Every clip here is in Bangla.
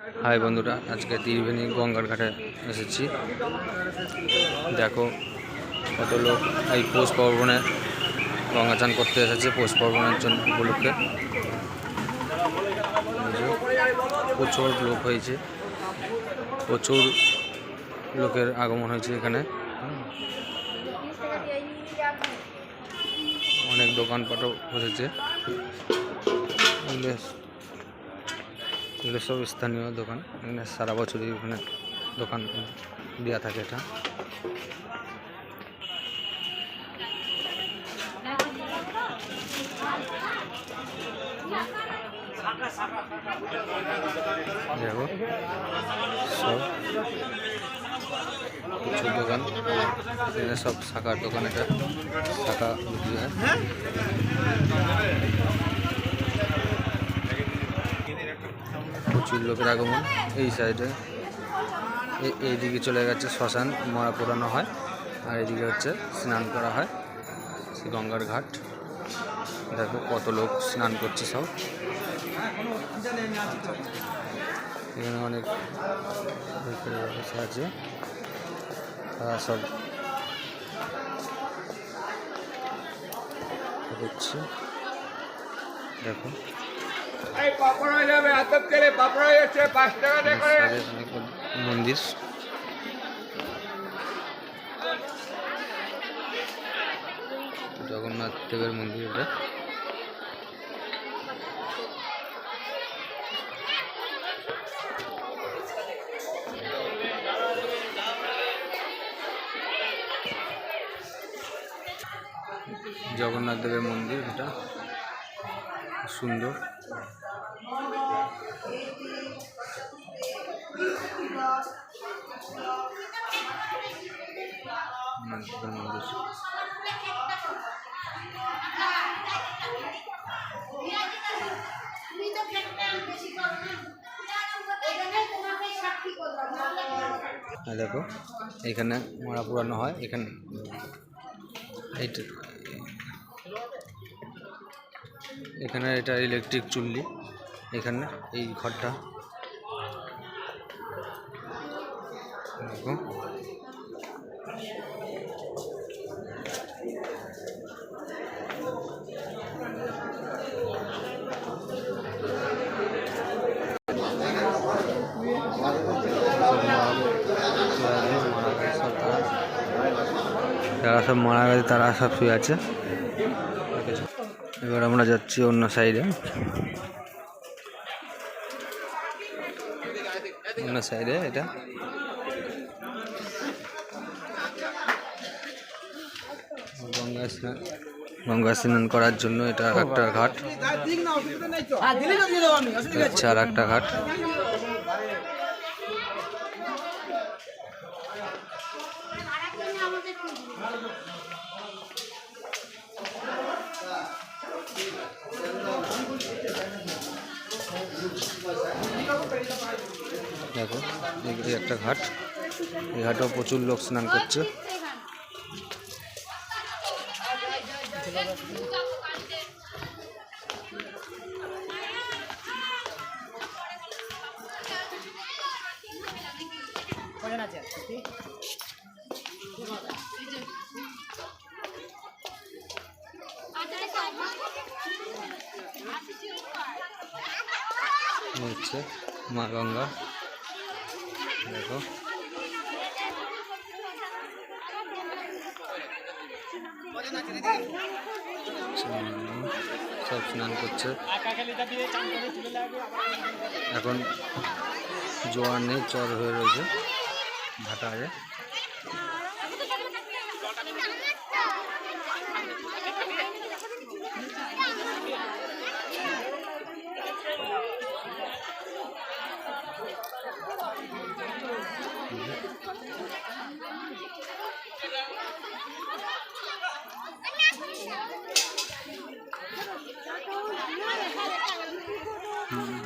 হাই বন্ধুরা, আজকে ত্রিবেণী গঙ্গার ঘাটে এসেছি। দেখো, কত লোক এই পৌষ পার্বণে গঙ্গা চান করতে এসেছে পৌষ পার্বণের জন্য উপলক্ষে। প্রচুর লোক হয়েছে, প্রচুর লোকের আগমন হয়েছে এখানে। অনেক দোকানপাটও বসেছে। বেশ। এগুলো সব স্থানীয় দোকান। এখানে সারা বছরই ওখানে দোকান দেওয়া থাকে এটা। সব দোকান। এখানে সব শাখার দোকান এটা, শাখা বিক্রি লোকের আগমন এই সাইডে এইদিকে চলে গেছে শ্মশান, মরা পোড়ানো হয়। আর এদিকে হচ্ছে স্নান করা হয় গঙ্গার ঘাট। দেখো কত লোক স্নান করছে সব। এখানে অনেক আছে। তারা সব দেখো। পাপড় যাবে পাপড় যাচ্ছে পাঁচ করে। মন্দির। জগন্নাথ দেবের মন্দির এটা। জগন্নাথ দেবের মন্দির এটা। সুন্দর। দেখো এখানে মরা পুরানো হয় এখানে এইটা। এখানে এটা ইলেকট্রিক চুল্লি, এখানে এই ঘরটা। যারা সব মারা গেছে, তারা সব শুয়ে আছে। এবার আমরা যাচ্ছি অন্য সাইডে অন্য সাইডে এটা গঙ্গা স্নান গঙ্গা স্নান করার জন্য এটা একটা ঘাট আচ্ছা আর একটা ঘাট দেখো এই একটা ঘাট। এই ঘাটেও প্রচুর লোক স্নান করছে। এই হচ্ছে মা গঙ্গা। দেখো। সব স্নান করছে। এখন জোয়ার নেই, চর হয়ে রয়েছে ভাটা আছে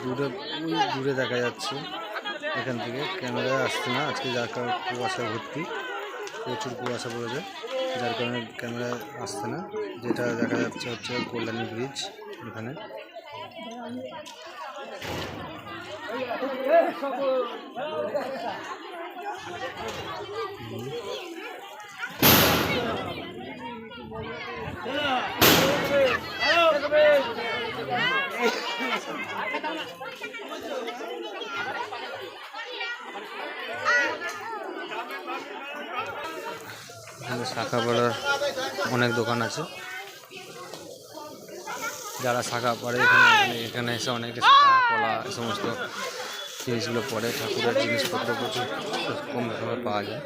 দূরে দূরে দেখা যাচ্ছে। এখান থেকে ক্যামেরা আসছে না, আজকে যার কারণে কুয়াশা ভর্তি, প্রচুর কুয়াশা পড়েছে, যার কারণে ক্যামেরা আসছে না। যেটা দেখা যাচ্ছে হচ্ছে কল্যাণী ব্রিজ এখানে। এখানে শাখা পড়ার অনেক দোকান আছে। যারা শাখা পড়ে, এখানে এখানে এসে অনেকে শাখা কলা এই সমস্ত জিনিসগুলো পড়ে। ঠাকুরের জিনিসপত্র প্রচুর কম দামে পাওয়া যায়।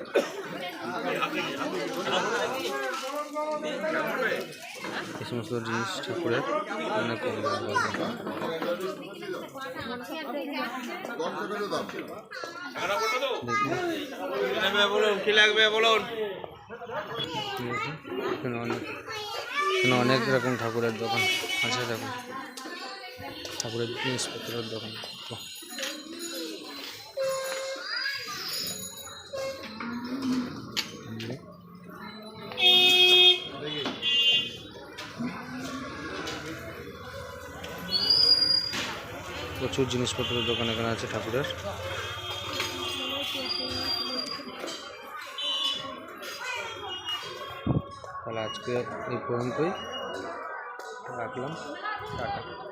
এই সমস্ত জিনিস ঠাকুরের অনেক অনেক রকম ঠাকুরের দোকান আছে দেখুন। ঠাকুরের জিনিসপত্রের দোকান। প্রচুর জিনিসপত্রের দোকান এখানে আছে ঠাকুরের। তাহলে আজকে এই পর্যন্তই। রাখলাম। টাটা।